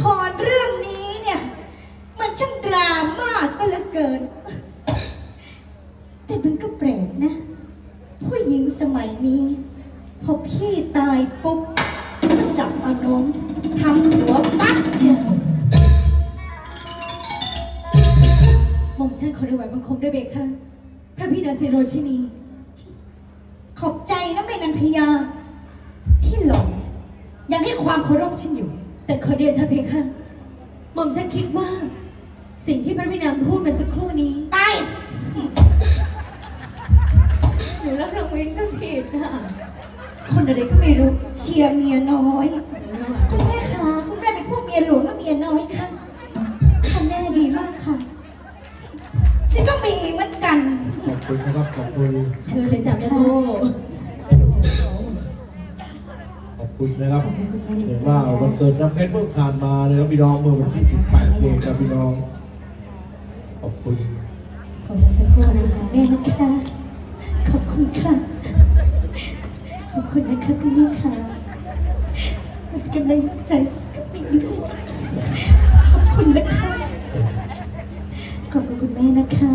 ครเรื่องนี้เนี่ย มันช่างดราม่าซะเหลือเกิน แต่มันก็แปลกนะ ผู้หญิงสมัยนี้ พอพี่ตายปุ๊บก็จับเอานมทำหัวปักเชียวหม่อมฉันขอถวายบังคมด้วยเบค่ะ พระพี่นางสิโรชินี ขอบใจนะแม่นันทยา ที่หลงยังให้ความเคารพฉันอยู่ แต่ขอเดชะเพคะหม่อมฉันคิดว่า สิ่งที่พระพี่นางพูดเมื่อสักครู่นี้ ไป หนูรับรางวัลก็ผิดอะคนอะไรก็ไม่รู้เชียร์เมียน้อย คุณแม่คะคุณแม่เป็นพวกเมียหลวงและเมียน้อยค่ะคุณแม่ดีมากค่ะฉันก็มีเหมือนกัน ขอบคุณนะครับ ขอบคุณ เชิญเลยจ้ะแม่โบขอบ คุณนะครับเห็นว่าวันเกิดน้ำเพชรเพิ่งผ่านมานะครับพี่น้องเมื่อวันที่ 18เองครับพี่น้อง ขอบคุณขอบคุณสักครู่นะคะแม่นะคะขอบคุณค่ะ ขอบคุณนะคะคุณแม่ค่ะเป็นกำลังใจกับพี่ด้วยขอบคุณนะคะ ขอบคุณคุณแม่นะคะ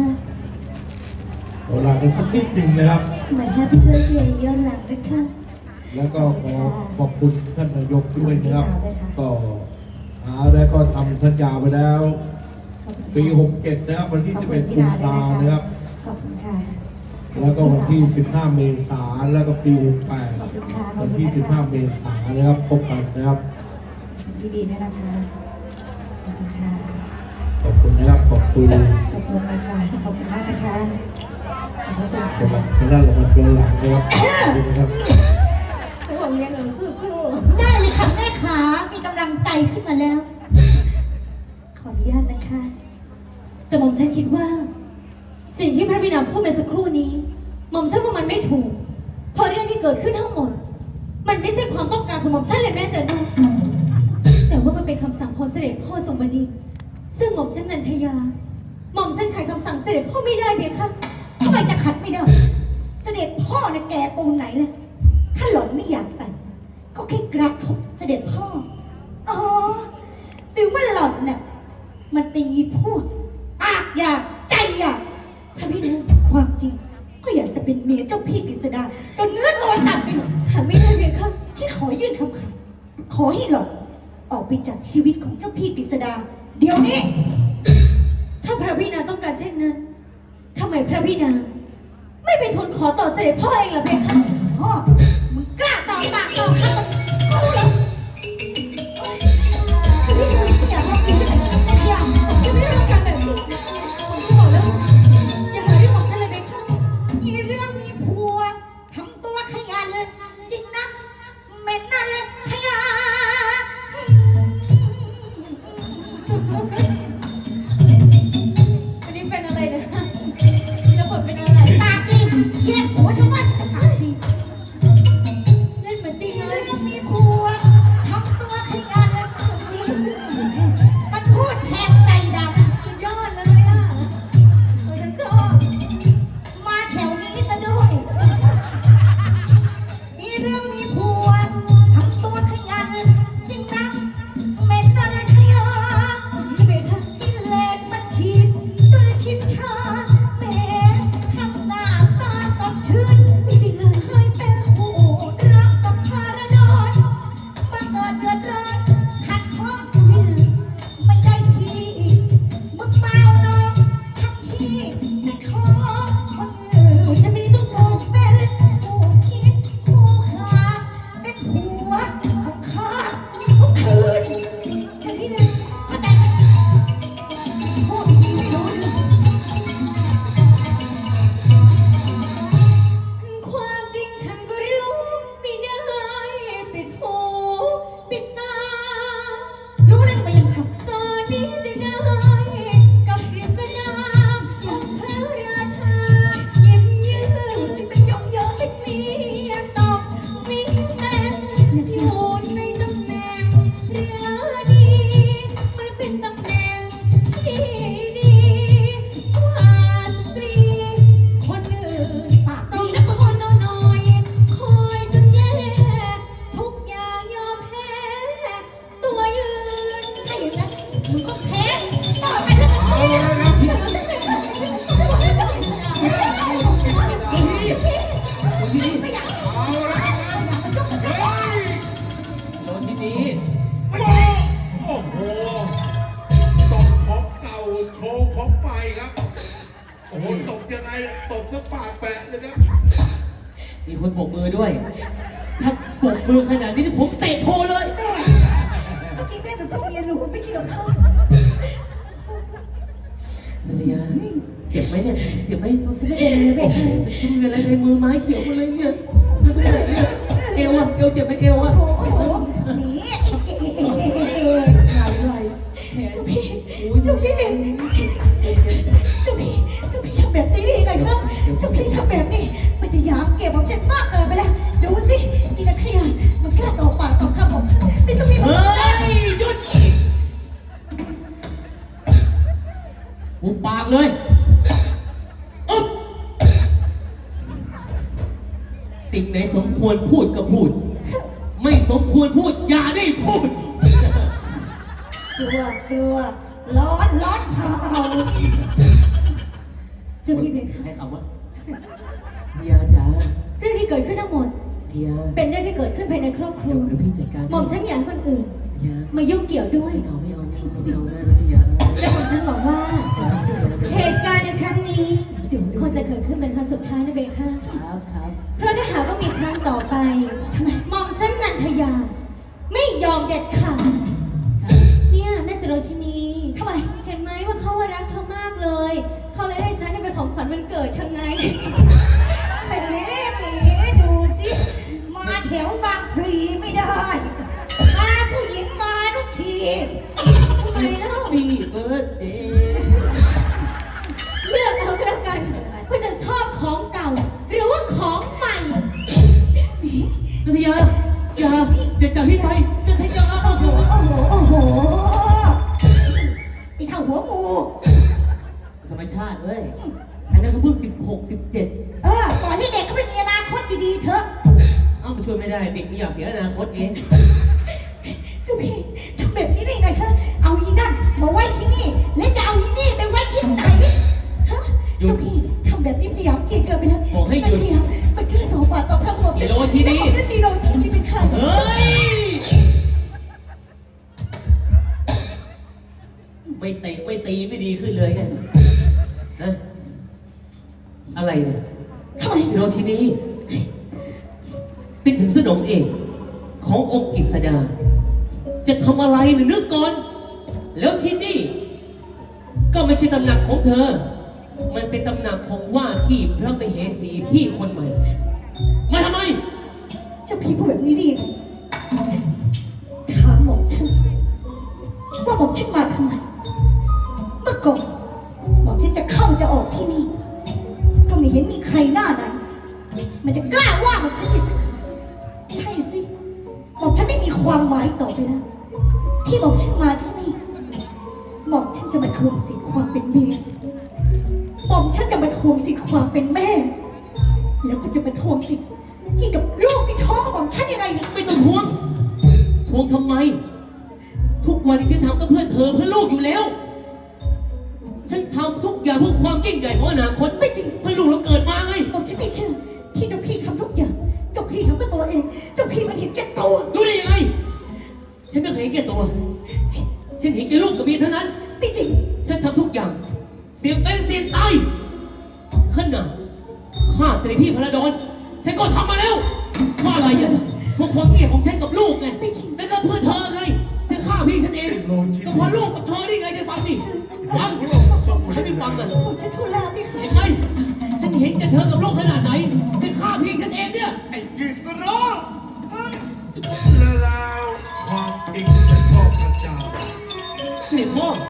เราลากันสักนิดหนึ่งนะครับมาแฮปปี้เบิร์ดเดย์ย้อนหลังนะคะ แล้วก็ขอขอบคุณท่านนายกด้วยนะครับขอบคุณค่ะก็หาแล้วก็ทำสัญญาไปแล้วขอบคุณค่ะปี67นะครับวันที่ 11กุมภานะครับ ขอบคุณค่ะ แล้วก็วันที่ 15 เมษายนแล้วก็ปีขอบคุณค่ะ68วันที่ 15 เมษายนนะครับพบกันนะครับดีๆด้วยนะคะขอบคุณค่ะขอบคุณนะครับขอบคุณขอบคุณนะคะขอบคุณมากนะคะขอบคุณสำหค่ะรับทางด้านรางวัลย้อนหลังนะครับขอบคุณนะครับ กำลังใจขึ้นมาแล้ว ขออนุญาตนะคะ แต่หม่อมฉันคิดว่า สิ่งที่พระพี่นาพูดเมื่อสักครู่นี้หม่อมฉันว่ามันไม่ถูก เพราะเรื่องที่เกิดขึ้นทั้งหมด มันไม่ใช่ความต้องการของหม่อมฉันเลยแม้แต่น้อยแต่ว่ามันเป็นคำสั่งของเสด็จพ่อทรงบดินทร์ซึ่งหม่อมฉันนันทยา หม่อมฉันขัดคำสั่งเสด็จพ่อไม่ได้เพียงค่ะทำไมจะขัดไม่ได้ เสด็จพ่อนะแกปูนไหนเลยถ้าหล่อนไม่อยากแต่งก็แค่กระทบเสด็จพ่อ อว่าหล่อนน่ะมันเป็นยีพวกปากอยากใจอยากพระพี่นะความจริง ก็อยากจะเป็นเมียเจ้าพี่กฤษดาจนเนื้อตัวตัดไปหมดหาไม่ได้เพียงค่ะฉันขอยื่นคำขาดขอให้หล่อนออกไปจากชีวิตของเจ้าพี่กฤษดา เดี๋ยวนี้ ถ้าพระพี่นางต้องการเช่นนั้นทำไมพระพี่นางไม่ไปทูลขอต่อเสด็จพ่อเองล่ะเพคะพ่อมึงกล้าต่อปากต่อคำ นอันนี้เป็นอะไรนะแล้วบทเป็นอะไร ปากดีแยกผัวชาวบ้ มีคนโบกมือด้วย ถ้าโบกมือขนาดนี้ผมเตะโชว์เลย แม่เมื่อกี้แม่เป็นพวกเมียหลวงไม่ใช่เหรอคะนันทยาเจ็บไหมเนี่ยเจ็บไหมฉันไม่เป็นเลยแม่คุณมีอะไรในมือไม้เขียวมาเลยเนี่ยเอวอะเอวเจ็บไหมเอวอะโอ้โหนี่ไอ้เก๋เจ้าพี่เจ้าพี่เจ้าพี่เจ้าพี่ทำแบบนี้ได้ยังไงคะเจ้าพี่ทำแบบนี้มัน จะหยามเก็บของฉันมากเกินไปแล้ว ดูสิอีนักขยะมันกล้าต่อปากต่อคำของฉันไม่ต้องมีเฮ้ยหยุดหุบปากเลยอึ๊บสิ่งไหนสมควรพูดก็พูด ไม่สมควรพูดอย่าได้พูด กลัวกลัวร้อนร้อนเผาเจ้าพี่เบคะใช้คำว่า เดียจ๋าเรื่องที่เกิดขึ้นทั้งหมด เดียเป็นเรื่องที่เกิดขึ้นภายในครอบครัเดี๋ยววเดี๋ยวพี่จัดการหม่อมฉันไม่อยากให้คนอื่น เดียมายุ่งเกี่ยวด้วย ไม่เอาไม่เอาไม่เอาไม่เอานะนัทยาและหม่อมฉันบอกว่า เหตุการณ์ในครั้งนี้คงจะเกิดขึ้นเป็นครั้งสุดท้ายนะเบค่ะ ครับครับเพราะถ้าหากว่ามีครั้งต่อไปหม่อมฉันนันทยา ไม่ยอมเด็ดขาดเนี่ยแม่สิโรชินีทำไม เห็นไหมว่าเขาว่ารักเธอมากเลย เขาเลยให้ฉันเนี่ยเป็นของขวัญวันเกิดเธอไงาอย่าจับพี่ไปนัทยาโอ้โหโอ้โหโอ้โหไอ้เท่าหัวงูธรรมชาติเว้ยอันนั้นเขาเพิ่งสิบหกสิบเจ็ดเออก่อนที่เด็กเขาไม่มีอนาคตดีๆเถอะเอ้ามาช่วยไม่ได้เด็กนี่อยากเสียอนาคตเองเจ้าพี่ทำแบบนี้ได้ยังไงคะเอาอีนั่นมาไว้ที่นี่ และจะเอาอีนี่ไปไว้ที่ไหนฮะเจ้าพี่ทำแบบนี้พยายามเก่งเกินไปแล้วบอกให้หยุด มันพยายามมันกล้าต่อปากต่อคำผมสีโรชินีแล้วผมจะสีโรชินีเป็นใคร เฮ้ย ไม่เตะไม่ตีไม่ดีขึ้นเลยไงฮะอะไรเนี่ยทำไมโรชินีเป็นถึงสนมเอกขององค์กิษดา จะทำอะไรหนึ่งนึกก่อน แล้วที่นี่ ก็ไม่ใช่ตำหนักของเธอ มันเป็นตำหนักของว่าที่พระมเหสีพี่คนใหม่ มาทำไมเจ้าพี่พูดแบบนี้ดีถามหม่อมฉันว่าหม่อมฉันมาทำไมเมื่อ ก่อนหม่อมฉันจะเข้าจะออกที่นี่ ก็ไม่เห็นมีใครหน้าไหน มันจะกล้าว่าหม่อมฉันไปสักคำใช่สิหม่อมฉันไม่มีความหมายต่อไปแล้วที่หม่อมฉันมาที่นี่หม่อมฉันจะมาทวงสิทธิ์ความเป็นเมียหม่อมฉันจะมาทวงสิทธิ์ความเป็นแม่ แล้วก็จะมาทวงสิทธิ์ที่กับลูกในท้องของหม่อมฉันยังไงไม่ต้องทวง ทวงทำไม ทุกวันนี้ฉันทำก็เพื่อเธอเพื่อลูกอยู่แล้ว ฉันทำทุกอย่างเพื่อความยิ่งใหญ่ของอนาคตไม่จริงเพื่อลูกเราเกิดมาไงหม่อมฉันไม่เชื่อที่เจ้าพี่ทำทุกอย่างเจ้าพี่ทำเพื่อตัวเองเจ้าพี่มันเห็นแก่ตัวรู้ได้ยังไง ฉันไม่เคยเห็นแก่ตัว ฉันเห็นแก่ลูกกับเมียเท่านั้น ไม่จริง ฉันทำทุกอย่าง เสี่ยงเป็นเสี่ยงตายขนาดฆ่าเสด็จพี่พระดอนฉันก็ทำมาแล้วเพราะอะไรอะเพราะความเกลียดของฉันกับลูกไงไม่จริงแล้วก็เพื่อเธอไงฉันฆ่าพี่ฉันเองก็เพราะลูกกับเธอนี่ไงจะฟังดิเออ ฉันทุเลาไม่เห็นไหฉันเห็นจะเธอกับลูกขนาดไหนไปฆ่าพี่ฉันเองเนี่ย ไอ้กฤษณะละ